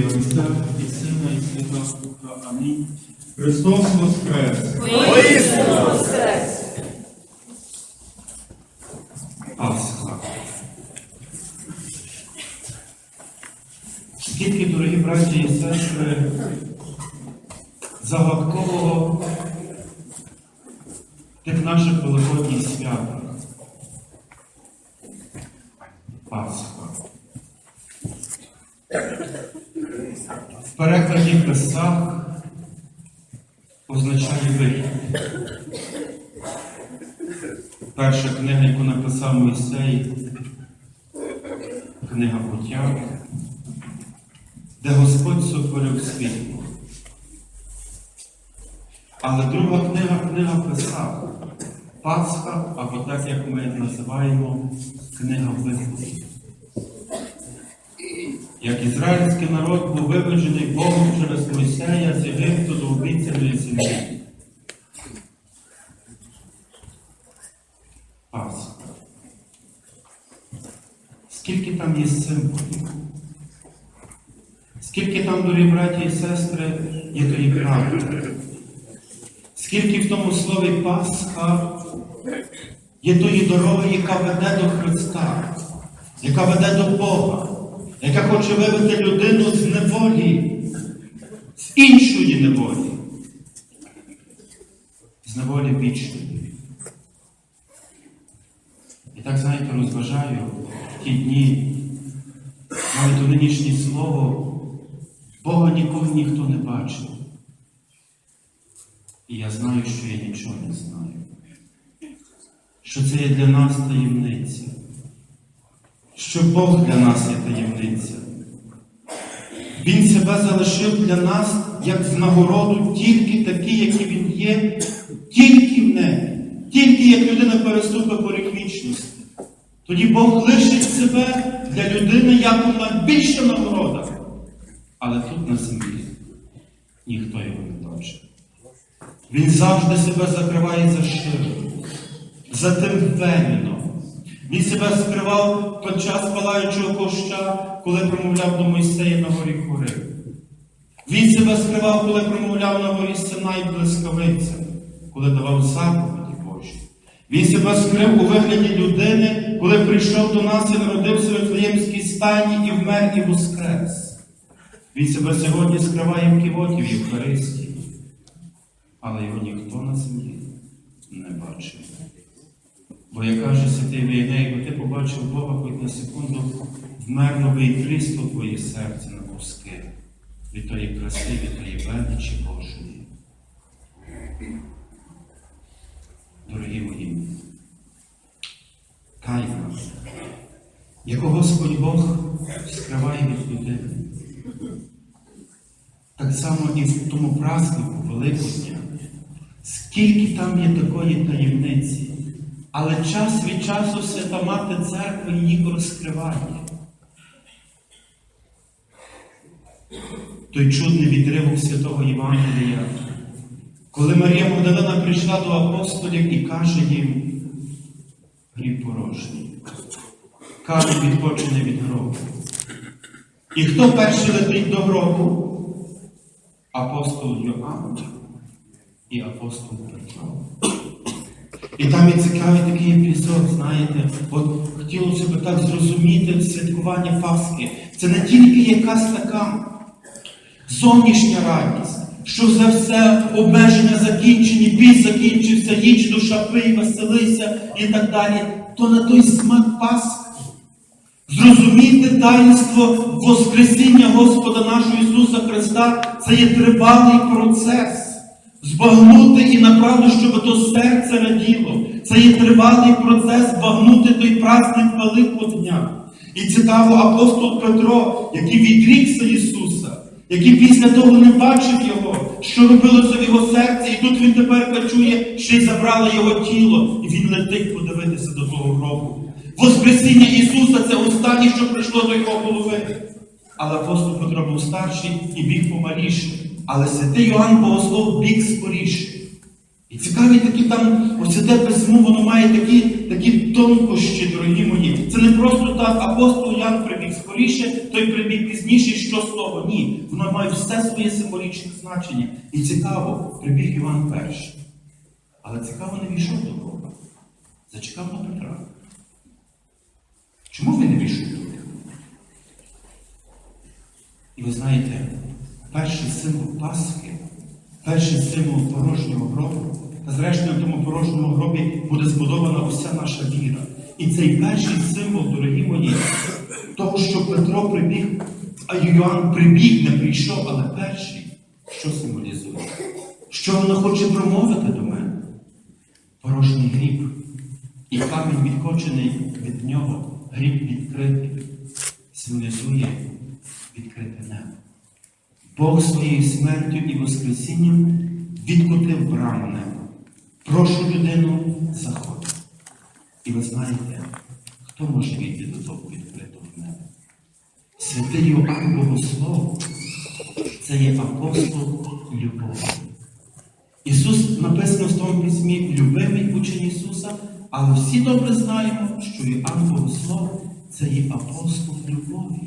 ім'я Отця і Сина, і Святого Духа. Амінь. Христос Воскрес! Воістину воскрес! Пасха. Скільки, дорогі браті і сестри, загадкового тих наших великодніх святах. Пасха. В перекладі Писах означає вихід. Перша книга, яку написав Мойсей, книга буття, де Господь сотворив світло. Але друга книга книга Писав, Пасха, або так, як ми називаємо, книга Виходу. Як ізраїльський народ був виведжений Богом через Мойсея з Єгипту до обіцяної землі. Пасха. Є символів? Скільки там, дорогі браті і сестри, є тої правди? Скільки в тому слові Пасха є тої дороги, яка веде до Христа, яка веде до Бога, яка хоче вивести людину з неволі, з іншої неволі, з неволі вічної. І так, знаєте, розважаю ті дні, навіть у нинішнє слово, Бога ніколи ніхто не бачив. І я знаю, що я нічого не знаю. Що це є для нас таємниця. Що Бог для нас є таємниця. Він себе залишив для нас як з нагороду тільки такі, які Він є, тільки в небі, тільки як людина переступить поріг вічності. Тоді Бог лишить себе для людини як вона більша нагорода. Але тут на землі ніхто його не бачить. Він завжди себе закриває за ширу, за тим веніном. Він себе скривав під час палаючого коща, коли промовляв до Мойсея на горі Хори. Він себе скривав, коли промовляв на горі Синай блискавиця, коли давав заповіді Божі. Він себе скрив у вигляді людини, коли прийшов до нас і народився в стайні і вмер і воскрес. Він себе сьогодні скриває в кивоті в Євхаристії, але його ніхто на землі не бачив. Бо як каже святий Війне, якби ти побачив Бога хоч на секунду, вмерло би і крісло твоє серце на куски від тої краси, від тої величі Божої. Дорогі мої, тайна, яку Господь Бог скриває від людини. Так само і в тому празднику Великодня, скільки там є такої таємниці, але час від часу Свята Мати Церкви її розкриває. Той чудний відривок святого Євангелія, коли Марія Магдалина прийшла до апостолів і каже їм, гріб порожній, камінь відпочений від гробу. І хто перший летить до гробу? Апостол Йоанн і апостол Петро. І там є цікавий такий епізод, знаєте, от хотілося б так зрозуміти святкування Пасхи. Це не тільки якась така зовнішня радість, що за все обмеження закінчені, біль закінчився, їч душа пий, веселися і так далі. То на той смак Пасхи. Зрозуміти таїнство Воскресіння Господа нашого Ісуса Христа це є тривалий процес. Збагнути і направду, щоб то серце раділо. Це є тривалий процес збагнути той праздник Великодня. І цікаво апостол Петро, який відрікся Ісуса, який після того не бачив Його, що робилося в його серці, і тут він тепер чує, що й забрало його тіло, і він летить подивитися до того гробу. Воскресіння Ісуса це останнє, що прийшло до його голови. Але апостол Петро був старший і біг помаліше. Але святий Йоанн Богослов біг скоріше. І цікаві такі там, ось це письмо, воно має такі, такі тонкощі, дорогі мої. Це не просто так, апостол Ян прибіг скоріше, той прибіг пізніше, що з того? Ні. Воно має все своє символічне значення. І цікаво, прибіг Іван перший. Але цікаво не війшов до Бога. Зачекав на Петра. Чому ви не Бога? І ви знаєте, перший символ Пасхи, перший символ порожнього гробу, та зрештою в тому порожньому гробі буде збудована уся наша віра. І цей перший символ, дорогі мої, того, що Петро прибіг, а Йоанн прибіг, не прийшов, але перший, що символізує? Що вона хоче промовити до мене? Порожній гріб. І камінь відкочений від нього, гріб відкритий, символізує відкрите небо. Бог своєю смертю і Воскресінням відкотив браму неба. Прошу людину, заходь. І ви знаєте, хто може війти до того відкритого неба? Святий Йоанн Богослов це є апостол любові. Ісус написано в тому письмі любимий учень Ісуса, але всі добре знаємо, що Іоанн Богослов це є апостол любові.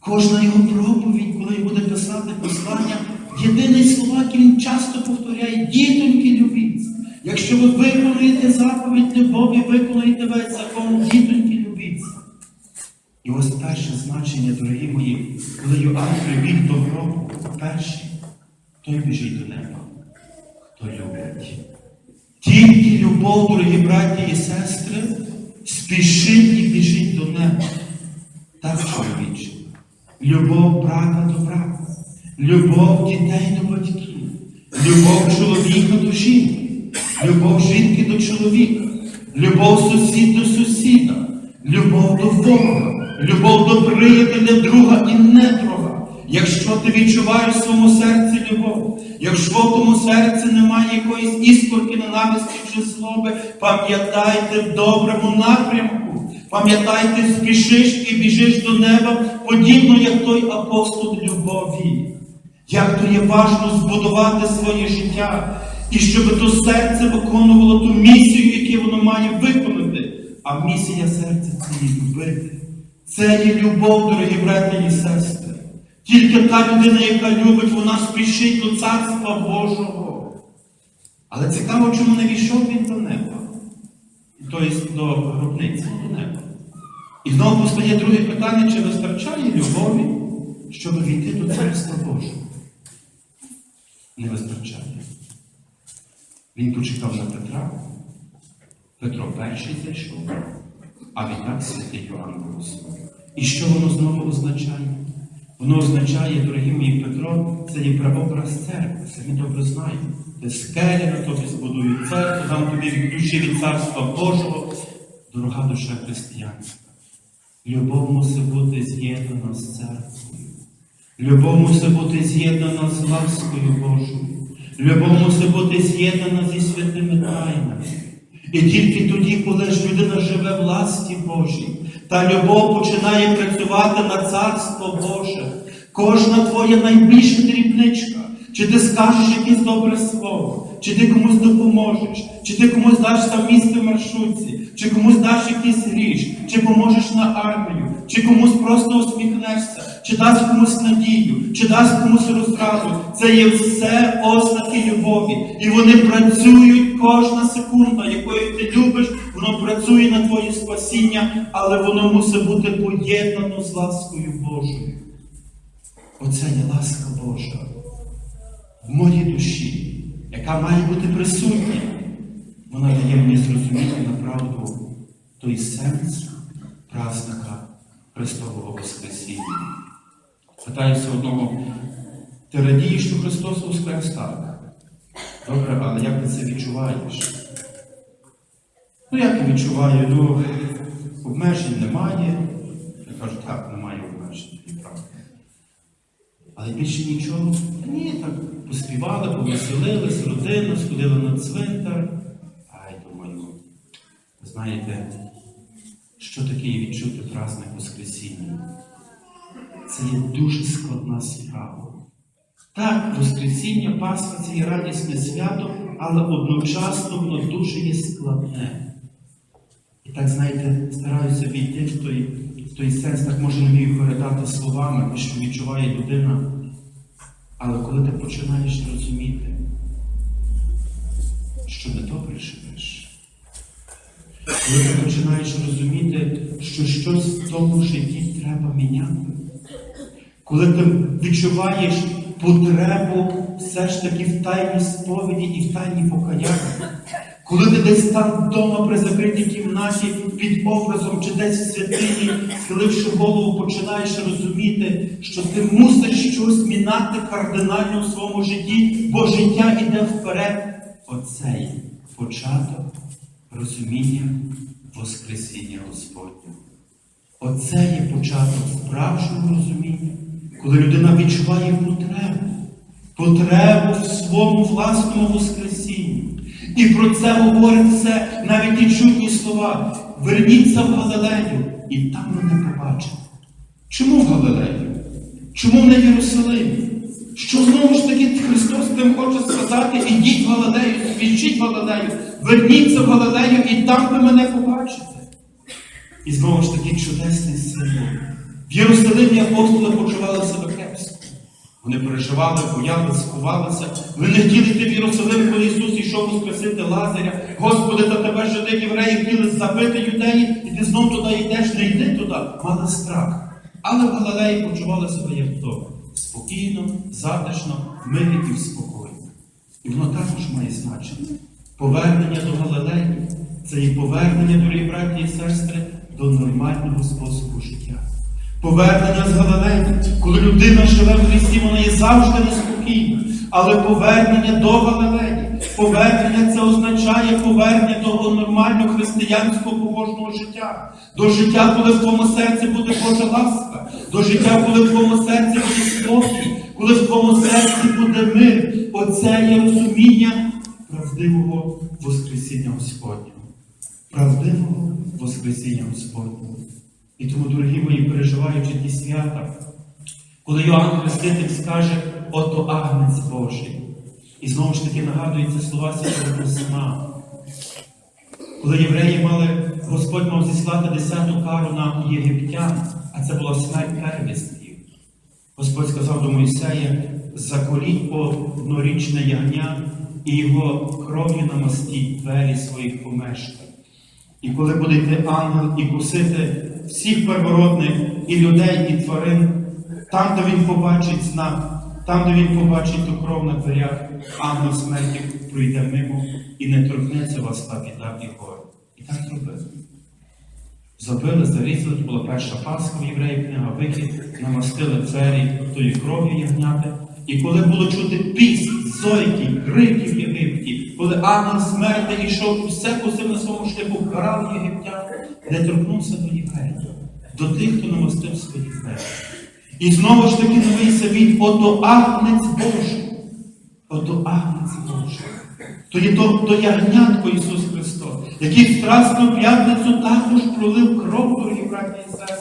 Кожна його проповідь, коли буде писати послання, єдиний слова, який він часто повторяє, дітоньки любіть. Якщо ви виконуєте заповідь любові, виконуєте весь закон, дітоньки любіть. І ось перше значення, дорогі мої, коли Йоанн прибіг до гробу, перший, той біжить до неба, хто любить. Тільки любов, дорогі браті і сестри, спішить і біжить до неба. Так чоловіче. Любов брата до брата, любов дітей до батьків, любов чоловіка до жінки, любов жінки до чоловіка, любов сусід до сусіда, любов до Бога, любов до приятеля друга і недруга. Якщо ти відчуваєш в своєму серці любов, якщо в тому серці немає якоїсь іскорки ненависті чи злоби, пам'ятайте в доброму напрямку. Пам'ятайте, спішиш і біжиш до неба, подібно як той апостол любові. Як то є важно збудувати своє життя, і щоб то серце виконувало ту місію, яку воно має виконати. А місія серця це є любити. Це є любов, дорогі брати і сестри. Тільки та людина, яка любить, вона спішить до Царства Божого. Але цікаво, чому не війшов він до неба. Тобто до гробниці, до неба. І знову постає друге питання, чи вистачає любові, щоб війти до Царства Божого? Не вистачає. Він почекав на Петра. Петро перший зайшов, а відтак святий Йоанн Богослов. І що воно знову означає? Воно означає, дорогі мої Петро, це є прообраз церкви, самі добре знаємо. Де скеля на тобі збудують церкву, там тобі від ключі від царства Божого, дорога душа християнська. Любов мусить бути з'єднана з церквою. Любов мусить бути з'єднана з ласкою Божою. Любов мусить бути з'єднана зі святими тайнами. І тільки тоді, коли ж людина живе в ласті Божій, та любов починає працювати на Царство Боже. Кожна твоя найбільша дрібничка, чи ти скажеш якесь добре слово, чи ти комусь допоможеш, чи ти комусь даш там місце в маршрутці, чи комусь даш якийсь гріш, чи поможеш на армію, чи комусь просто усміхнешся, чи дасть комусь надію, чи дасть комусь розраду. Це є все ознаки любові. І вони працюють кожна секунда, якою ти любиш, воно працює на твоє спасіння, але воно мусить бути поєднано з ласкою Божою. Оце є ласка Божа моїй душі, яка має бути присутня. Вона дає мені зрозуміти направду той сенс праздника Христового Воскресіння. Питаюся одного, ти радієш, що Христос Воскрес так? Добре, але як ти це відчуваєш? Ну, як я відчуваю? Ну, обмежень немає. Я кажу, так, немає обмежень, правда. Але більше нічого. Ні, так поспівали, повеселились, родина, сходили на цвинтар. Ай, думаю, знаєте, що таке відчути праздник Воскресіння? Це є дуже складна справа. Так, Воскресіння, Пасха це є радісне свято, але одночасно воно дуже є складне. І так, знаєте, стараюся війти в той, в той сенс, так може не вмію передати словами, що відчуває людина. Але коли ти починаєш розуміти, що не добре живеш, коли ти починаєш розуміти, що щось в тому житті треба міняти, коли ти відчуваєш потребу все ж таки в тайній сповіді і в тайній покаянні, коли ти десь там вдома при закритій кімнаті під образом чи десь в святині, схиливши голову, починаєш розуміти, що ти мусиш щось міняти кардинально в своєму житті, бо життя йде вперед. Оцей початок розуміння Воскресіння Господнього. Оце є початок справжнього розуміння, коли людина відчуває потребу, потребу в своєму власному Воскресінні. І про це говорить все, навіть ті чудні слова. Верніться в Галилею, і там мене побачите. Чому в Галилею? Чому не в Єрусалимі? Що знову ж таки Христос тим хоче сказати, ідіть в Галилею, свідчіть в Галилею, верніться в Галилею, і там ви мене побачите. І знову ж таки чудесний символ. В Єрусалимі апостоли почували себе кепсько. Вони переживали, боялися, ховалися. Ви не хотіли йти в Єрусалим, коли Ісус йшов воскресити Лазаря. Господи, та тебе жиди євреї хотіли забити юдеї, і ти знов туди йдеш, не йди туди. Мали страх. Але в Галилеї почували себе як вдома. Спокійно, затишно, мирі і в спокої. І воно також має значення. Повернення до Галилеї це і повернення, дорогі браті і сестри, до нормального способу життя. Повернення з Галилеї, коли людина живе в Христі, вона є завжди неспокійна. Але повернення до Галилеї, повернення це означає повернення до нормального християнського побожного життя, до життя, коли в твоєму серці буде Божа ласка, до життя, коли в твоєму серці буде спокій, коли в твоєму серці буде мир. Оце є розуміння правдивого Воскресіння Господнього. Правдивого Воскресіння Господнього. І тому, дорогі мої, переживаючи ті свята, коли Йоанн Хреститель скаже, ото Агнець Божий. І знову ж таки нагадуються слова Святого Письма. Коли євреї мали, Господь мав зіслати десяту кару на єгиптян, а це була смерть первістків. Господь сказав до Мойсея, заколіть однорічне ягня і його кров'ю намастіть двері своїх помешкань. І коли буде йти ангел і кусити всіх первородних і людей, і тварин, там, де він побачить знак, там, де він побачить ту кров на дверях, ангел смерті пройде мимо і не торкнеться вас та біда і горе. І так зробили. Забили, зарізали, це була перша Пасха в євреїв, книга Вихід, намастили двері тої кров'ю ягняти. І коли було чути піс, зойки, крики в Єгипті, коли ангел смерти йшов, все косив на своєму шляху, карав єгиптян, не торкнувся до євреїв, до тих, хто намастив свої двері. І знову ж таки новий завіт, ото агнець Божий, ото агнець Божий. То є то, то ягнятко Ісус Христос, який в Страсну п'ятницю також пролив кров, дорогі браті і сестри.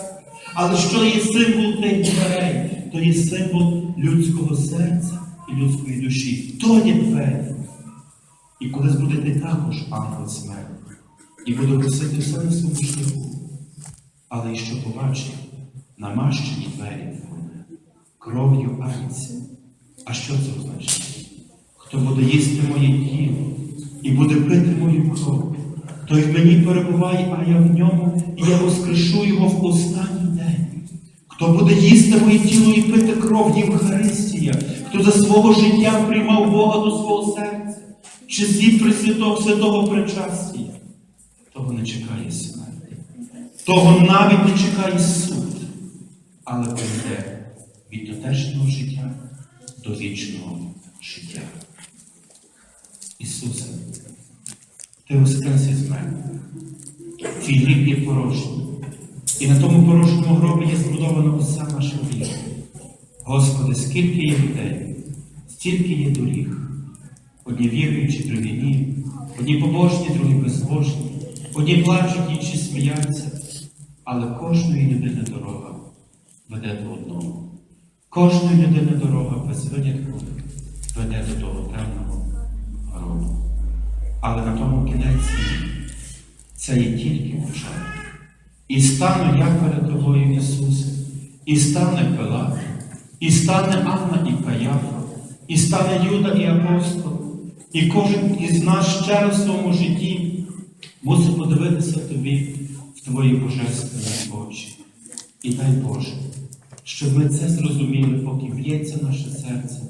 Але що є символ тих дверей? То є символ людського серця і людської душі. То є двері. І колись буде йти також ангел смерті. І буде просити все на своєму шляху. Але і що побачить? Намащені двері кров'ю агнця. А що це означає? Хто буде їсти моє тіло і буде пити мою кров, той в мені перебуває, а я в ньому, і я воскрешу його в останній день. Хто буде їсти моє тіло і пити кров Євхаристія, хто за свого життя приймав Бога до свого серця, чи світ Пресвятого Святого причастя, того не чекає смерті, того навіть не чекає суд, але прийде від дотешнього життя до вічного життя. Ісусе, Ти воскрес із мене. Твій гріб є порожній. І на тому порожньому гробі є збудована уся наша віра. Господи, скільки є людей, стільки є доріг. Одні віруючі, другі ні, одні побожні, другі безбожні, одні плачуть, інші сміються. Але кожної людини дорога веде до одного. Кожної людини дорога без винятку веде до того темного гробу. Але на тому кінець це є тільки початок. І стану я перед тобою, Ісусе, і стане Пилат, і стане Анна і Каяфа, і стане Юда і апостол, і кожен із нас ще раз в своєму житті мусить подивитися тобі в твої божественні очі. І дай Боже, щоб ми це зрозуміли, поки б'ється наше серце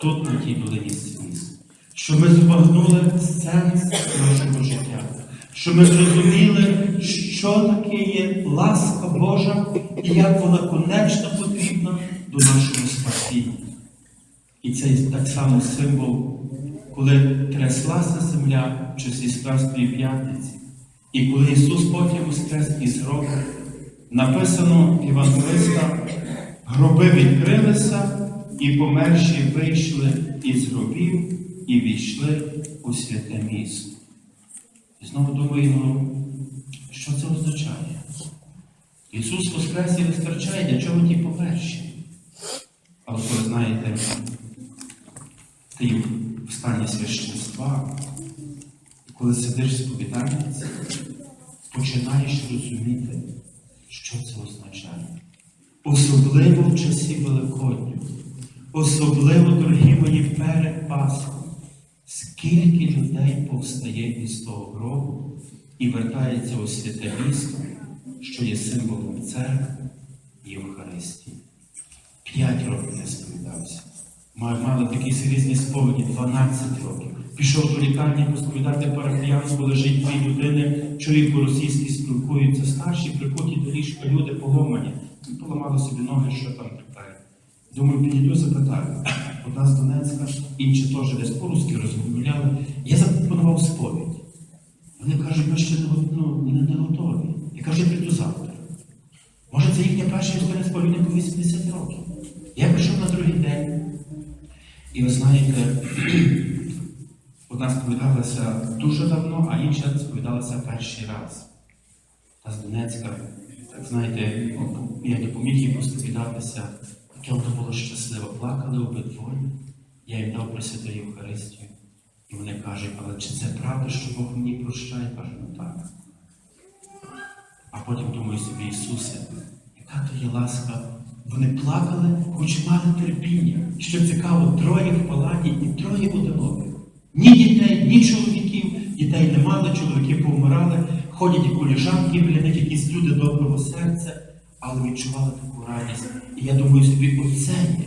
тут, на тій долині сліз. Щоб ми збагнули сенс нашого життя, щоб ми зрозуміли, що таке є ласка Божа і як вона конечно потрібна до нашого спасіння. І це так само символ, коли тряслася земля в часі Страстної п'ятниці, і коли Ісус потім воскрес із гробу, написано Євангелиста, гроби відкрилися, і померші вийшли із гробів і війшли у святе місто. І знову думаємо, що це означає? Ісус Воскрес і вистачає, для чого ті померші? Але коли знаєте, ти в стані священства, коли сидиш сповідальниці, починаєш розуміти, що це означає. Особливо в часі Великодню, особливо, дорогі мої, перед Пасхом, скільки людей повстає із того гробу і вертається у святе місто, що є символом церкви і Євхаристії. П'ять років не сповідався. Мали, такі різні сповіді, 12 років. Пішов до лікарні посповідати парафіянство, лежить дві людини, чоловік по-російськи спілкуються, старші, прикуті до ліжка, люди поломані. Поламали собі ноги, що там питає. Думаю, підійду запитаю. Одна з Донецька, інші теж десь по-русски розмовляли. Я запропонував сповідь. Вони кажуть, ми ще ну, не, не готові. Я кажу, прийду завтра. Може, це їхня перша історія сповідня по 80 років. Я прийшов на другий день. І ви знаєте, одна сповідалася дуже давно, а інша сповідалася перший раз. Та з Донецька, так знаєте, я допоміг їй посповідатися. Таке воно було щасливо. Плакали обидвоє. Я їм дав присвяту Євхаристію. І вони кажуть, але чи це правда, що Бог мені прощає? Кажу, ну так. А потім думаю собі, Ісусе, яка то є ласка. Вони плакали, хоч мали терпіння. Що цікаво, троє в палаті і троє одиноких. Ні дітей, ні чоловіків, дітей не мали, чоловіки повмирали, ходять і коліжанки біля якісь люди доброго серця, але відчували таку радість. І я думаю собі, оце є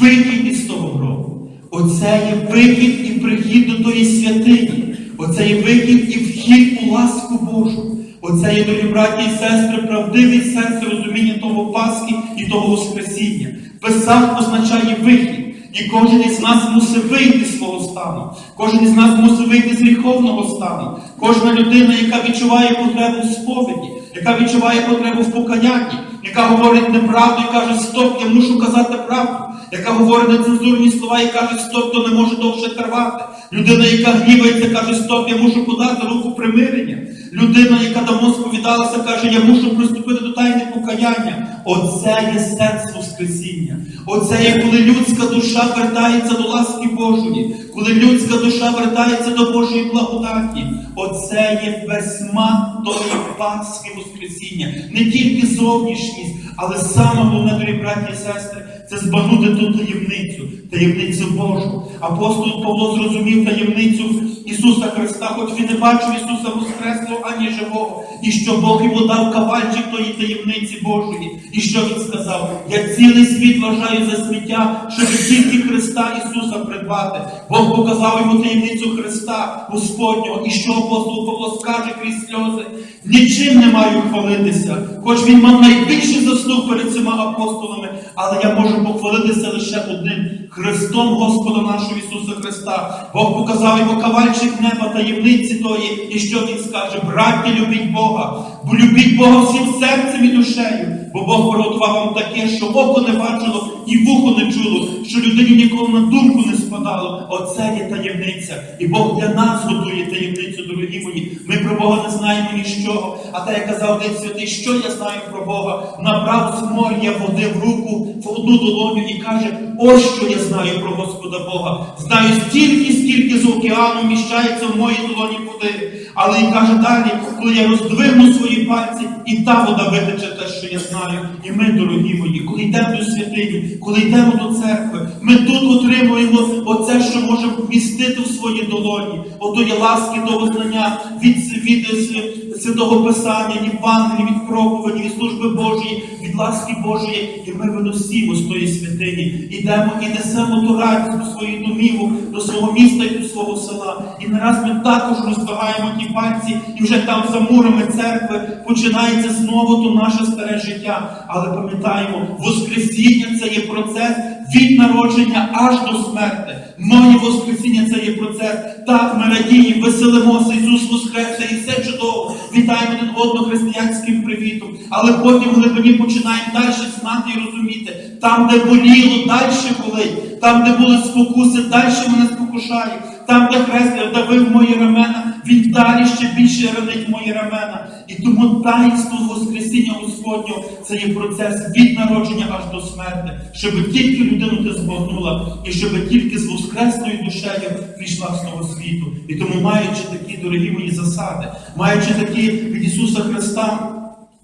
вихід із того гробу. Оце є вихід і прихід до тої святині. Оце є вихід і вхід у ласку Божу. Оце є, дорогі браті і сестри, правдивий сенс розуміння того Пасхи і того Воскресіння. Писав означає вихід. І кожен із нас мусить вийти з свого стану. Кожен із нас мусить вийти з гріховного стану. Кожна людина, яка відчуває потребу в сповіді, яка відчуває потребу в покаянні, яка говорить неправду і каже, стоп, я мушу казати правду, яка говорить нецензурні слова і каже, стоп, то не може довше тривати. Людина, яка гнівається, каже, стоп, я мушу подати руку примирення. Людина, яка давно сповідалася, каже, я мушу приступити до тайни покаяння. Оце є сенс Воскресіння. Оце є, коли людська душа вертається до ласки Божої, коли людська душа вертається до Божої благодаті. Оце є безсмак тої Пасхи Воскресіння. Не тільки зовнішність, але саме головне, дорогі браті і сестри, це збагнути ту таємницю, таємницю Божу. Апостол Павло зрозумів таємницю Ісуса Христа, хоч він не бачив Ісуса Воскреслого ані живого, і що Бог йому дав кавальчик тої таємниці Божої. І що він сказав? Я цілий світ вважаю за сміття, щоб тільки Христа Ісуса придбати. Бог показав йому таємницю Христа Господнього. І що апостол Павло скаже крізь сльози? Нічим не маю хвалитися, хоч він мав найбільші заслуг перед цими апостолами, але я можу похвалитися лише одним Христом Господа нашого Ісуса Христа. Бог показав йому кавальчик неба таємниці тої, і що він скаже? браття, любіть Бога, бо любіть Бога всім серцем і душею, бо Бог приготував вам таке, що око не бачило і вухо не чуло, що людині ніколи на думку не спадало. Оце є таємниця. І Бог для нас готує таємницю, дорогі мої. Ми про Бога не знаємо нічого. А та, як казав Отець Святий, що я знаю про Бога? Набрав з моря води в руку в одну долоню і каже: ось що я знаю про Господа Бога. Знаю стільки, скільки з океану вміщається в моїй долоні води. Але і каже далі, коли я роздвигну свої пальці, і та вода витече те, що я знаю. І ми, дорогі мої, коли йдемо до святині, коли йдемо до церкви, ми тут отримуємо оце, що можемо вмістити в своїй долоні, отої ласки до визнання від, від е, святого Писання, від Євангелії, від проповіді, від служби Божої, від ласки Божої, і ми виносимо з тої святині, ідемо і несемо ту радість до своїх домівок, до свого міста і до свого села. І не раз ми також роздвигаємо ті пальці, і вже там за мурами церкви починається знову то наше старе життя. Але пам'ятаємо, Воскресіння це є процес від народження аж до смерти. Моє Воскресіння це є процес. Так, ми радіємо, веселимося, Ісус Воскресе, і все чудово. Вітаємо один одного християнським привітом. Але потім в глибині починаємо далі знати і розуміти. Там, де боліло, далі болить. Там, де були спокуси, далі мене спокушає. Там, де хрест давив мої рамена, він далі ще більше ранить мої рамена. І тому таїнство Воскресіння Господнього це є процес від народження аж до смерти, щоб тільки людину ти збагнула, і щоб тільки з воскресною душею прийшла з того світу. І тому, маючи такі дорогі мої засади, маючи такі від Ісуса Христа.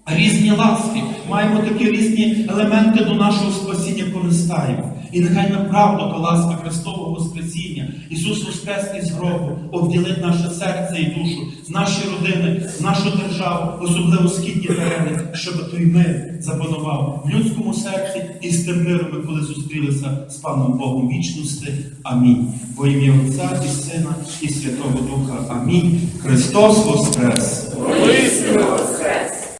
Різні ласки, маємо такі різні елементи до нашого спасіння користаємо. І нехай направду та ласка Христового Воскресіння, Ісус Воскрес із гробу, обділить наше серце і душу, наші родини, нашу державу, особливо східні терени, щоб той мир запанував в людському серці і з тим миром, ми коли зустрілися з Паном Богом вічності. Амінь. Во ім'я Отця і Сина і Святого Духа. Амінь. Христос Воскрес! Воістину